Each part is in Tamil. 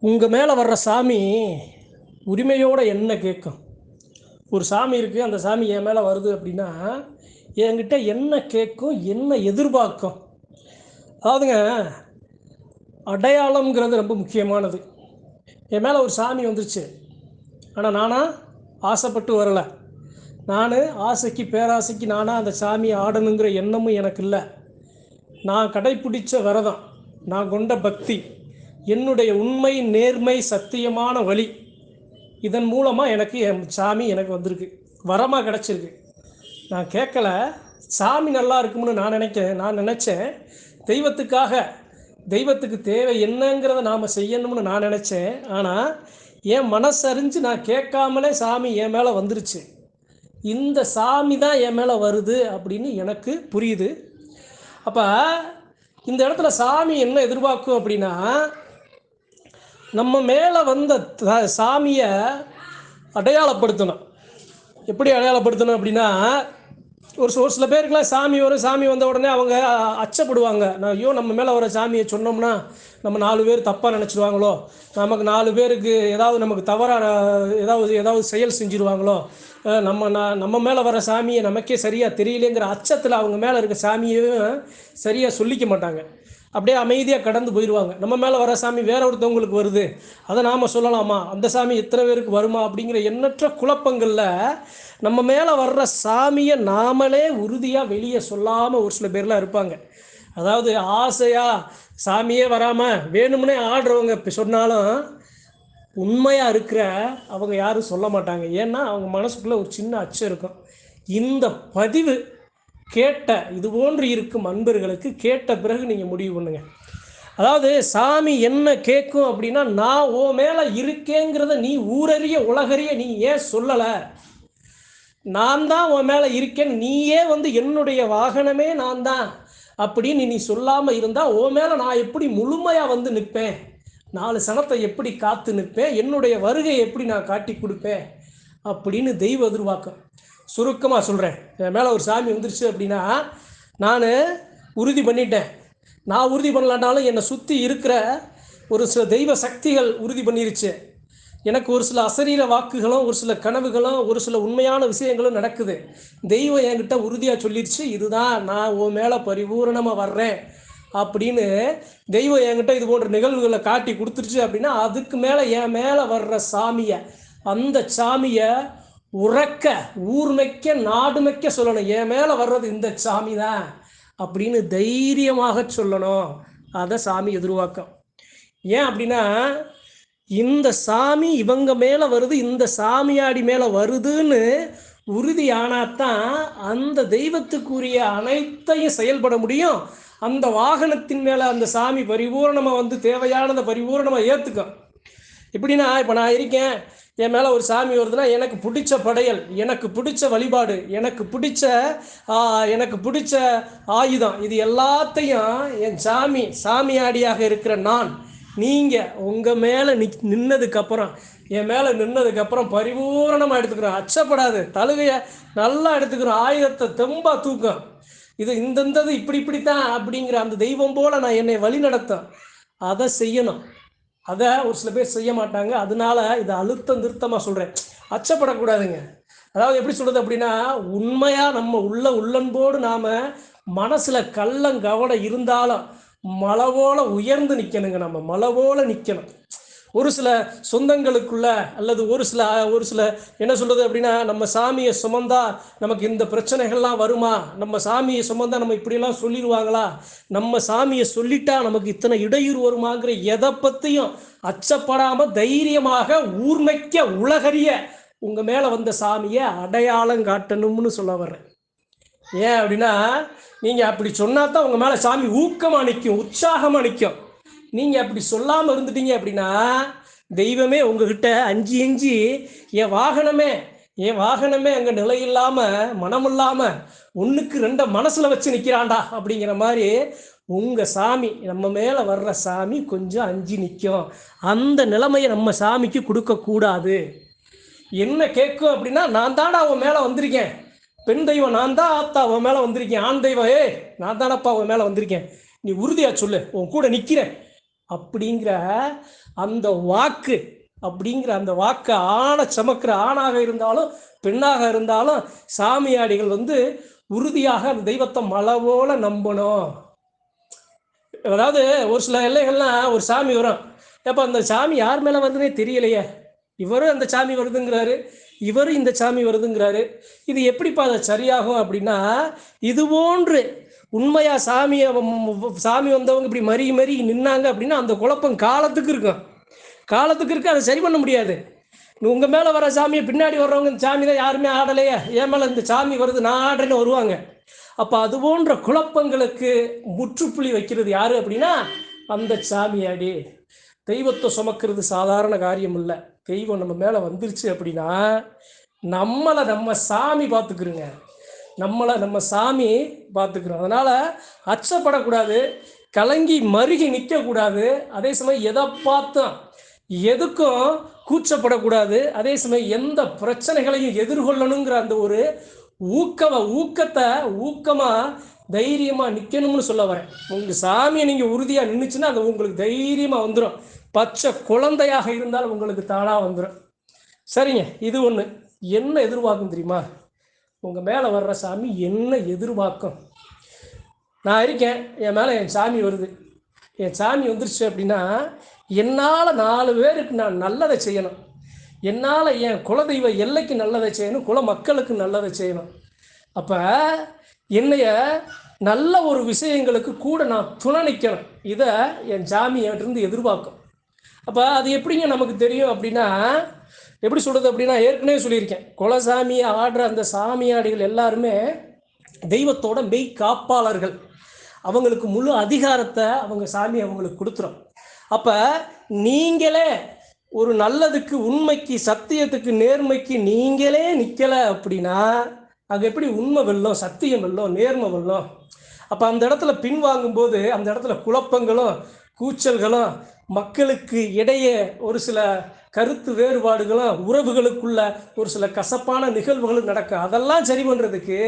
உங்கள் மேலே வர்ற சாமி உரிமையோட என்ன கேட்கும்? ஒரு சாமி இருக்குது அந்த சாமி என் மேலே வருது அப்படின்னா என்கிட்ட என்ன கேட்கும் என்ன எதிர்பார்க்கும்? அதாவதுங்க அடையாளம்ங்கிறது ரொம்ப முக்கியமானது. என் மேலே ஒரு சாமி வந்துருச்சு. ஆனால் நானாக ஆசைப்பட்டு வரலை. நான் ஆசைக்கு பேராசைக்கு நானாக அந்த சாமியை ஆடணுங்கிற எண்ணமும் எனக்கு இல்லை. நான் கடைப்பிடிச்ச விரதம் நான் கொண்ட பக்தி. என்னுடைய உண்மை நேர்மை சத்தியமான வழி. இதன் மூலமாக எனக்கு என் சாமி எனக்கு வந்திருக்கு. வரமாக கிடச்சிருக்கு. நான் கேட்கல சாமி நல்லா இருக்கும்னு நான் நினைக்கிறேன் நான் நினச்சேன். தெய்வத்துக்காக தெய்வத்துக்கு தேவை என்னங்கிறத நாம் செய்யணும்னு நான் நினச்சேன். ஆனால் என் மனசறிஞ்சு நான் கேட்காமலே சாமி என் மேலே வந்துருச்சு. இந்த சாமி தான் என் மேலே வருது அப்படின்னு எனக்கு புரியுது. அப்போ இந்த இடத்துல சாமி என்ன எதிர்பார்க்கும் அப்படின்னா நம்ம மேலே வந்த த- சாமியை அடையாளப்படுத்தணும். எப்படி அடையாளப்படுத்தணும் அப்படின்னா ஒரு சில- ஒரு சில பேருக்குலாம் சாமி வரும் சாமி வந்த உடனே அவங்க அச்சப்படுவாங்க. நான் ஐயோ நம்ம மேலே வர சாமியை சொன்னோம்னா நம்ம நாலு பேர் தப்பாக நினச்சிடுவாங்களோ நமக்கு நாலு பேருக்கு ஏதாவது நமக்கு தவறான ஏதாவது ஏதாவது செயல் செஞ்சுருவாங்களோ? நம்ம நான் நம்ம மேலே வர சாமியை நமக்கே சரியாக தெரியலேங்கிற அச்சத்தில் அவங்க மேலே இருக்க சாமியையும் சரியாக சொல்லிக்க மாட்டாங்க. அப்படியே அமைதியாக கடந்து போயிடுவாங்க நம்ம மேலே வர சாமி வேற ஒருத்தவங்களுக்கு வருது. அதை நாம் சொல்லலாமா? அந்த சாமி எத்தனை பேருக்கு வருமா? அப்படிங்கிற எண்ணற்ற குழப்பங்களில் நம்ம மேலே வர்ற சாமியை நாமளே உறுதியாக வெளியே சொல்லாமல் ஒரு சில பேர்லாம் இருப்பாங்க. அதாவது ஆசையாக சாமியே வராமல் வேணும்னே ஆடுறவங்க இப்போ சொன்னாலும் உண்மையாக இருக்கிற அவங்க யாரும் சொல்ல மாட்டாங்க. ஏன்னா அவங்க மனசுக்குள்ளே ஒரு சின்ன அச்சம் இருக்கும். இந்த பதிவு கேட்ட இது போன்று இருக்கும் அன்பர்களுக்கு கேட்ட பிறகு நீங்கள் முடிவு பண்ணுங்க. அதாவது சாமி என்ன கேட்கும் அப்படின்னா நான் ஓ மேலே இருக்கேங்கிறத நீ ஊரறிய உலகறிய நீ ஏன் சொல்லலை? நான் தான் உன் மேலே இருக்கேன் நீயே வந்து என்னுடைய வாகனமே நான் தான் அப்படின்னு நீ சொல்லாமல் இருந்தால் ஓ மேலே நான் எப்படி முழுமையாக வந்து நிற்பேன்? நாலு சனத்தை எப்படி காத்து நிற்பேன்? என்னுடைய வருகையை எப்படி நான் காட்டி கொடுப்பேன்? அப்படின்னு தெய்வ எதிர்பார்க்கும். சுருக்கமாக சொல்கிறேன் என் மேலே ஒரு சாமி வந்துருச்சு அப்படின்னா நான் உறுதி பண்ணிட்டேன். நான் உறுதி பண்ணலான்னாலும் என்னை சுற்றி இருக்கிற ஒரு சில தெய்வ சக்திகள் உறுதி பண்ணிருச்சு. எனக்கு ஒரு சில அசரீர வாக்குகளும் ஒரு சில கனவுகளும் ஒரு சில உண்மையான விஷயங்களும் நடக்குது. தெய்வம் என்கிட்ட உறுதியாக சொல்லிருச்சு இதுதான் நான் உன் மேலே பரிபூரணமாக வர்றேன். அப்படின்னு தெய்வம் என்கிட்ட இது போன்ற நிகழ்வுகளை காட்டி கொடுத்துருச்சு அப்படின்னா அதுக்கு மேலே என் மேலே வர்ற சாமியை அந்த சாமியை உறக்க ஊர்மைக்க நாடுமைக்க சொல்லணும். என் மேலே வர்றது இந்த சாமி தான் அப்படின்னு தைரியமாக சொல்லணும். அதை சாமி எதிர்பார்க்கும். ஏன் அப்படின்னா இந்த சாமி இவங்க மேலே வருது இந்த சாமியாடி மேலே வருதுன்னு உறுதி அந்த தெய்வத்துக்குரிய அனைத்தையும் செயல்பட முடியும். அந்த வாகனத்தின் மேலே அந்த சாமி பரிபூரணமாக வந்து தேவையானதை பரிபூரணமாக ஏற்றுக்கும் எப்படின்னா இப்போ நான் இருக்கேன். என் மேலே ஒரு சாமி வருதுன்னா எனக்கு பிடிச்ச படையல் எனக்கு பிடிச்ச வழிபாடு எனக்கு பிடிச்ச எனக்கு பிடிச்ச ஆயுதம் இது எல்லாத்தையும் என் சாமி சாமியாடியாக இருக்கிற நான் நீங்கள் உங்கள் மேலே நிக் நின்னதுக்கப்புறம் என் மேலே நின்னதுக்கப்புறம் பரிபூரணமாக எடுத்துக்கிறோம். அச்சப்படாது. தழுகையை நல்லா எடுத்துக்கிறோம். ஆயுதத்தை தெம்பாக தூக்கம். இது இந்தந்தது இப்படி இப்படித்தான் அப்படிங்கிற அந்த தெய்வம் போல் நான் என்னை வழி நடத்தும் அதை செய்யணும். அதை ஒரு சில பேர் செய்ய மாட்டாங்க. அதனால இதை அழுத்தம் திருத்தமாக சொல்கிறேன் அச்சப்படக்கூடாதுங்க. அதாவது எப்படி சொல்கிறது அப்படின்னா உண்மையாக நம்ம உள்ள உள்ளன்போடு நாம் மனசில் கள்ளங்கவடம் இருந்தாலும் மலவோல உயர்ந்து நிற்கணுங்க நம்ம. மலவோல நிற்கணும் ஒரு சில சொந்தங்களுக்குள்ள அல்லது ஒரு சில ஒரு சில என்ன சொல்றது அப்படின்னா நம்ம சாமியை சுமந்தா நமக்கு இந்த பிரச்சனைகள்லாம் வருமா? நம்ம சாமியை சுமந்தா நம்ம இப்படியெல்லாம் சொல்லிடுவாங்களா? நம்ம சாமியை சொல்லிட்டா நமக்கு இத்தனை இடையூறு வருமாங்கிற எதை பற்றியும் அச்சப்படாம தைரியமாக ஊர்மைக்க உலகறிய உங்க மேல வந்த சாமியை அடையாளம் காட்டணும்னு சொல்ல வர்றேன். ஏன் அப்படின்னா நீங்க அப்படி சொன்னா தான் உங்க மேல சாமி ஊக்கமா நிற்கும் உற்சாகமா நிற்கும் நீங்க அப்படி சொல்லாம இருந்துட்டீங்க அப்படின்னா தெய்வமே உங்ககிட்ட அஞ்சு அஞ்சு என் வாகனமே என் வாகனமே அங்க நிலை இல்லாம மனம் இல்லாம ஒண்ணுக்கு ரெண்ட மனசுல வச்சு நிக்கிறான்டா அப்படிங்கிற மாதிரி உங்க சாமி நம்ம மேல வர்ற சாமி கொஞ்சம் அஞ்சு நிற்கும் அந்த நிலைமையை நம்ம சாமிக்கு கொடுக்க கூடாது. என்ன கேட்கும் அப்படின்னா நான் தான்டா அவன் மேலே வந்திருக்கேன். பெண் தெய்வம் நான் தான் ஆத்தா அவன் மேலே வந்திருக்கேன். ஆண் தெய்வம் ஏ நான் தானப்பா அவன் மேலே வந்திருக்கேன். நீ உறுதியாக சொல்லு உன் கூட நிற்கிறேன் அப்படிங்கிற அந்த வாக்கு அப்படிங்கிற அந்த வாக்கு ஆணை சமக்கிற ஆணாக இருந்தாலும் பெண்ணாக இருந்தாலும் சாமியாடிகள் வந்து உறுதியாக அந்த தெய்வத்தை மலவோல நம்பணும். அதாவது ஒரு சில எல்லைகள்லாம் ஒரு சாமி வரும். எப்போ அந்த சாமி யார் மேலே வருதுன்னே தெரியலையே. இவரும் அந்த சாமி வருதுங்கிறாரு. இவரும் இந்த சாமி வருதுங்கிறாரு. இது எப்படிப்பா அது சரியாகும் அப்படின்னா இது போன்று உண்மையா சாமியை சாமி வந்தவங்க இப்படி மறி மறி நின்னாங்க அப்படின்னா அந்த குழப்பம் காலத்துக்கு இருக்கும். காலத்துக்கு இருக்கு அதை சரி பண்ண முடியாது. உங்கள் மேலே வர சாமியை பின்னாடி வர்றவங்க இந்த சாமி தான் யாருமே ஆடலையே. என் மேலே இந்த சாமி வருது நான் ஆடுறேன்னு வருவாங்க. அப்போ அது போன்ற குழப்பங்களுக்கு முற்றுப்புள்ளி வைக்கிறது யாரு அப்படின்னா அந்த சாமியாடி தெய்வத்தை சுமக்கிறது சாதாரண காரியம் இல்லை. தெய்வம் நம்ம மேலே வந்துருச்சு அப்படின்னா நம்மளை நம்ம சாமி பார்த்துக்குருங்க. நம்மளை நம்ம சாமி பார்த்துக்கிறோம். அதனால் அச்சப்படக்கூடாது. கலங்கி மருகி நிற்கக்கூடாது அதே சமயம் எதை பார்த்தோம் எதுக்கும் கூச்சப்படக்கூடாது. அதே சமயம் எந்த பிரச்சனைகளையும் எதிர்கொள்ளணுங்கிற அந்த ஒரு ஊக்கம ஊக்கத்தை ஊக்கமாக தைரியமாக நிற்கணும்னு சொல்ல வரேன். உங்கள் சாமியை நீங்கள் உறுதியாக நின்றுச்சுன்னா அது உங்களுக்கு தைரியமாக வந்துடும் பச்சை குழந்தையாக இருந்தால் உங்களுக்கு தானாக வந்துடும் சரிங்க இது ஒன்று என்ன எதிர்பார்க்கும் தெரியுமா? உங்கள் மேலே வர்ற சாமி என்ன எதிர்பார்க்கும்? நான் இருக்கேன் என் மேலே என் சாமி வருது. என் சாமி வந்துருச்சு அப்படின்னா என்னால் நாலு பேருக்கு நான் நல்லதை செய்யணும். என்னால் என் குலதெய்வ எல்லைக்கு நல்லதை செய்யணும் குல மக்களுக்கு நல்லதை செய்யணும். அப்போ என்னைய நல்ல ஒரு விஷயங்களுக்கு கூட நான் துணை நிற்கணும் இதை என் சாமி என்கிட்டருந்து எதிர்பார்க்கும். அப்போ அது எப்படிங்க நமக்கு தெரியும் அப்படின்னா எப்படி சொல்கிறது அப்படின்னா ஏற்கனவே சொல்லியிருக்கேன். குலசாமி ஆடுற அந்த சாமியாடிகள் எல்லாருமே தெய்வத்தோட மெய் காப்பாளர்கள். அவங்களுக்கு முழு அதிகாரத்தை அவங்க சாமி அவங்களுக்கு கொடுத்துரும். அப்போ நீங்களே ஒரு நல்லதுக்கு உண்மைக்கு சத்தியத்துக்கு நேர்மைக்கு நீங்களே நிற்கலை அப்படின்னா அங்கே எப்படி உண்மை வெல்லும் சத்தியம் வெல்லும் நேர்மை வெல்லும்? அப்போ அந்த இடத்துல பின்வாங்கும்போது அந்த இடத்துல குழப்பங்களும் கூச்சல்களும் மக்களுக்கு இடையே ஒரு சில கருத்து வேறுபாடுகளும் உறவுகளுக்குள்ள ஒரு சில கசப்பான நிகழ்வுகளும் நடக்கும். அதெல்லாம் சரி பண்ணுறதுக்கு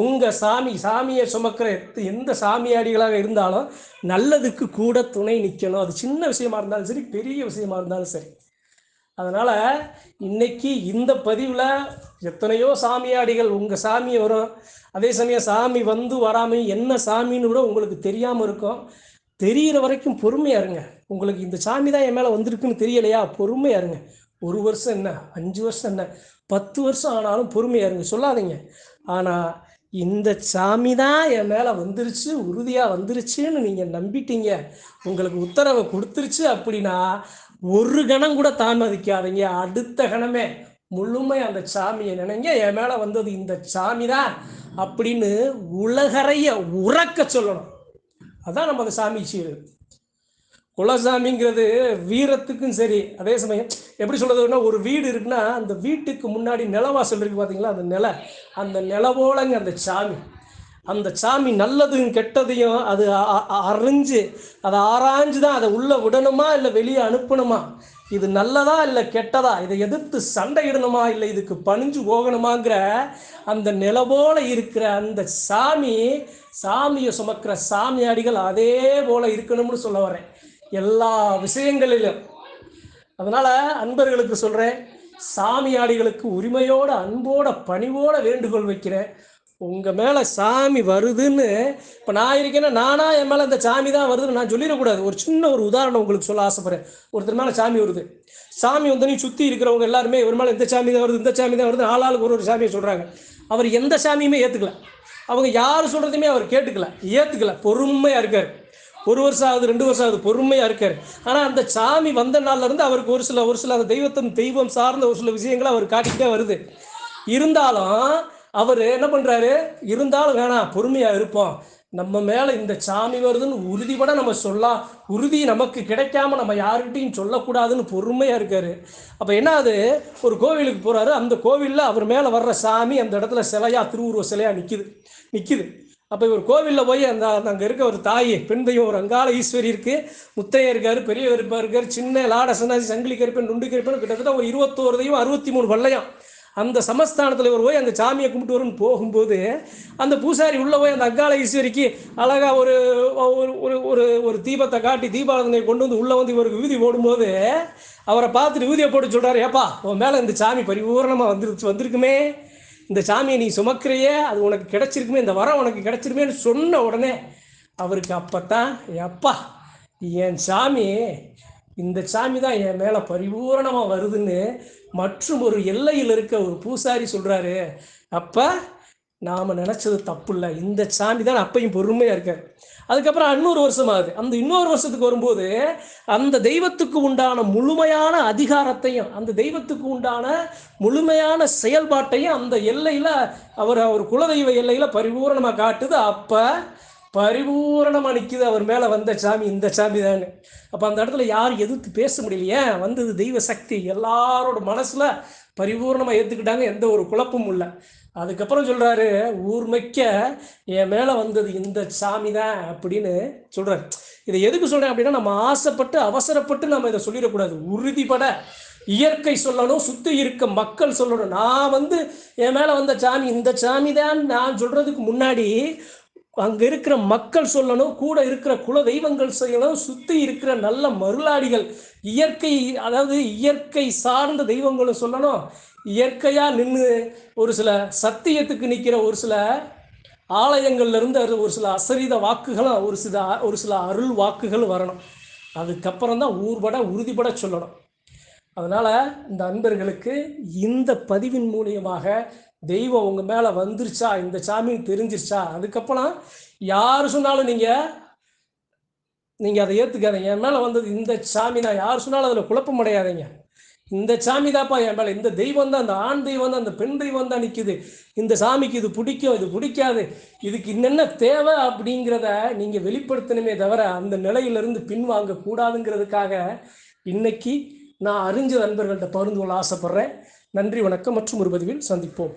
உங்கள் சாமி சாமியை சுமக்கிற எந்த சாமியாடிகளாக இருந்தாலும் நல்லதுக்கு கூட துணை நிற்கணும் அது சின்ன விஷயமா இருந்தாலும் சரி பெரிய விஷயமா இருந்தாலும் சரி. அதனால் இன்னைக்கு இந்த பதிவில் எத்தனையோ சாமியாடிகள் உங்கள் சாமி வரும். அதே சமயம் சாமி வந்து வராமல் என்ன சாமின்னு கூட உங்களுக்கு தெரியாமல் இருக்கும். தெரிகிற வரைக்கும் பொறுமையா இருங்க உங்களுக்கு இந்த சாமி தான் என் மேலே வந்திருக்குன்னு தெரியலையா? பொறுமையா இருங்க ஒரு வருஷம் என்ன? அஞ்சு வருஷம் என்ன? பத்து வருஷம் ஆனாலும் பொறுமையா இருங்க சொல்லாதீங்க. ஆனால் இந்த சாமி தான் என் மேலே வந்துருச்சு உறுதியாக வந்துருச்சுன்னு நீங்கள் நம்பிட்டீங்க. உங்களுக்கு உத்தரவை கொடுத்துருச்சு அப்படின்னா ஒரு கணம் கூட தாமதிக்காதீங்க. அடுத்த கணமே முழுமை அந்த சாமியை நினைங்க. என் மேலே வந்தது இந்த சாமி தான் அப்படின்னு உலகறைய உறக்க சொல்லணும். அதான் நம்ம அந்த சாமி சீடு குலசாமிங்கிறது வீரத்துக்கும் சரி அதே சமயம் எப்படி சொல்றதுன்னா ஒரு வீடு இருக்குன்னா அந்த வீட்டுக்கு முன்னாடி நிலவாசல் இருக்கு பார்த்தீங்களா அந்த நில அந்த நிலவோலங்க அந்த சாமி. அந்த சாமி நல்லதும் கெட்டதையும் அது அ- அறிஞ்சு அதை ஆராய்ஞ்சு தான் அதை உள்ளே விடணுமா இல்லை வெளியே அனுப்பணுமா? இது நல்லதா இல்லை கெட்டதா? இதை எதிர்த்து சண்டையிடணுமா இல்லை இதுக்கு பணிஞ்சு போகணுமாங்கிற அந்த நிலவோல இருக்கிற அந்த சாமி சாமியை சுமக்கிற சாமியாடிகள் அதே போல இருக்கணும்னு சொல்ல வரேன் எல்லா விஷயங்களிலும். அதனால அன்பர்களுக்கு சொல்றேன் சாமியாடிகளுக்கு உரிமையோட அன்போட பணிவோட வேண்டுகோள் வைக்கிறேன். உங்க மேல சாமி வருதுன்னு இப்ப நான் இருக்கேன்னா நானா என் மேல இந்த சாமி தான் வருதுன்னு நான் சொல்லிடக்கூடாது. ஒரு சின்ன ஒரு உதாரணம் உங்களுக்கு சொல்ல ஆசைப்படுறேன். ஒருத்தர் மேல சாமி வருது. சாமி வந்து நீ சுத்தி இருக்கிறவங்க எல்லாருமே ஒரு மேல இந்த சாமி தான் வருது இந்த சாமி தான் வருது ஆளாளுக்கு ஒரு ஒரு சாமியை சொல்றாங்க. அவர் எந்த சாமியுமே ஏற்றுக்கல அவங்க யார் சொல்கிறதையுமே அவர் கேட்டுக்கல. ஏற்றுக்கல பொறுமையாக இருக்கார். ஒரு வருஷம் ஆகுது ரெண்டு வருஷம் ஆகுது பொறுமையாக இருக்கார். ஆனால் அந்த சாமி வந்த நாள்லேருந்து அவருக்கு ஒரு சில ஒரு சில அந்த தெய்வத்தம் தெய்வம் சார்ந்த ஒரு சில விஷயங்களை அவர் காட்டிக்கிட்டே வருது. இருந்தாலும் அவர் என்ன பண்ணுறாரு இருந்தாலும் வேணாம் பொறுமையாக இருப்போம். நம்ம மேல இந்த சாமி வருதுன்னு உறுதிபட நம்ம சொல்லலாம் உறுதி நமக்கு கிடைக்காம நம்ம யாருக்கிட்டையும் சொல்லக்கூடாதுன்னு பொறுமையா இருக்காரு. அப்ப என்ன ஆகுது ஒரு கோவிலுக்கு போறாரு. அந்த கோவில்ல அவர் மேல வர்ற சாமி அந்த இடத்துல சிலையா திருவுருவ சிலையா நிக்குது. நிக்குது. அப்போ இவர் கோவிலில் போய் அந்த அங்கே இருக்க ஒரு தாய் பெண் தெய்வம் ஒரு அங்காள ஈஸ்வரி இருக்கு. முத்தையா இருக்கார் பெரியவர் இருப்பார் இருக்கார். சின்ன லாட சன்னாசி சங்கிலி கருப்பன் நுண்டு கருப்பன் கிட்டத்தட்ட ஒரு இருபத்தோரு தெய்வம் அறுபத்தி மூணு வல்லையம் அந்த சமஸ்தானத்தில் இவர் போய் அந்த சாமியை கும்பிட்டு வரும்னு போகும்போது அந்த பூசாரி உள்ளே போய் அந்த அக்கால ஈஸ்வரிக்கு அழகாக ஒரு ஒரு ஒரு ஒரு ஒரு தீபத்தை காட்டி தீபாவளனை கொண்டு வந்து உள்ளே வந்து இவருக்கு விபூதி போடும்போது அவரை பார்த்துட்டு விபூதியை போட்டு சொல்கிறார் ஏப்பா உன் மேலே இந்த சாமி பரிபூரணமாக வந்துருச்சு வந்திருக்குமே. இந்த சாமியை நீ சுமக்கிறையே அது உனக்கு கிடைச்சிருக்குமே இந்த வரம் உனக்கு கிடைச்சிருமேன்னு சொன்ன உடனே அவருக்கு அப்போ தான் அப்பா என் சாமி இந்த சாமி தான் என் மேலே பரிபூரணமாக வருதுன்னு மற்றும் ஒரு எல்லையில் இருக்க ஒரு பூசாரி சொல்கிறாரு அப்போ நாம் நினச்சது தப்பு இல்லை இந்த சாமி தான் அப்பையும் பொறுமையாக இருக்கார். அதுக்கப்புறம் இன்னொரு வருஷம் ஆகுது அந்த இன்னொரு வருஷத்துக்கு வரும்போது அந்த தெய்வத்துக்கு உண்டான முழுமையான அதிகாரத்தையும் அந்த தெய்வத்துக்கு உண்டான முழுமையான செயல்பாட்டையும் அந்த எல்லையில் அவர் அவர் குலதெய்வ எல்லையில் பரிபூரணமாக காட்டுது. அப்போ பரிபூரணமாக நிற்கிது அவர் மேலே வந்த சாமி இந்த சாமி தான் அப்போ அந்த இடத்துல யார் எதிர்த்து பேச முடியலையே வந்தது தெய்வ சக்தி. எல்லாரோட மனசில் பரிபூர்ணமாக ஏற்றுக்கிட்டாங்க எந்த ஒரு குழப்பமும் இல்லை. அதுக்கப்புறம் சொல்கிறாரு ஊர்மைக்க என் மேலே வந்தது இந்த சாமி தான் அப்படின்னு சொல்கிறாரு இதை எதுக்கு சொல்கிறேன் அப்படின்னா நம்ம ஆசைப்பட்டு அவசரப்பட்டு நம்ம இதை சொல்லிடக்கூடாது. உறுதிப்பட இயற்கை சொல்லணும் சுற்றி இருக்க மக்கள் சொல்லணும். நான் வந்து என் மேலே வந்த சாமி இந்த சாமி தான் நான் சொல்கிறதுக்கு முன்னாடி அங்கே இருக்கிற மக்கள் சொல்லணும் கூட இருக்கிற குல தெய்வங்கள் செய்யணும் சுற்றி இருக்கிற நல்ல மருளாடிகள் இயற்கை அதாவது இயற்கை சார்ந்த தெய்வங்களும் சொல்லணும். இயற்கையாக நின்று ஒரு சில சத்தியத்துக்கு நிற்கிற ஒரு சில ஆலயங்கள்ல இருந்து அது ஒரு சில அசரீத வாக்குகளும் ஒரு சில ஒரு சில அருள் வாக்குகளும் வரணும். அதுக்கப்புறம் தான் ஊர்பட உறுதிபட சொல்லணும். அதனால் இந்த அன்பர்களுக்கு இந்த பதிவின் மூலியமாக தெய்வம் உங்கள் மேலே வந்துருச்சா? இந்த சாமின்னு தெரிஞ்சிருச்சா? அதுக்கப்புறம் யார் சொன்னாலும் நீங்கள் நீங்கள் அதை ஏற்றுக்காதீங்க என் மேலே வந்தது இந்த சாமி நான் யார் சொன்னாலும் அதில் குழப்பம் அடையாதீங்க. இந்த சாமி தான்ப்பா என் மேலே. இந்த தெய்வம் தான் இந்த ஆண் தெய்வம் தான் அந்த பெண் தெய்வம் தான் நிற்குது இந்த சாமிக்கு இது பிடிக்கும் இது பிடிக்காது. இதுக்கு என்னென்ன தேவை அப்படிங்கிறத நீங்கள் வெளிப்படுத்தணுமே தவிர அந்த நிலையிலிருந்து பின்வாங்க கூடாதுங்கிறதுக்காக இன்னைக்கு நான் அறிஞ்ச நண்பர்கள்ட்ட பகிர்ந்து கொள்ள ஆசைப்பட்றேன். நன்றி வணக்கம் மற்றும் ஒரு பதிவில் சந்திப்போம்.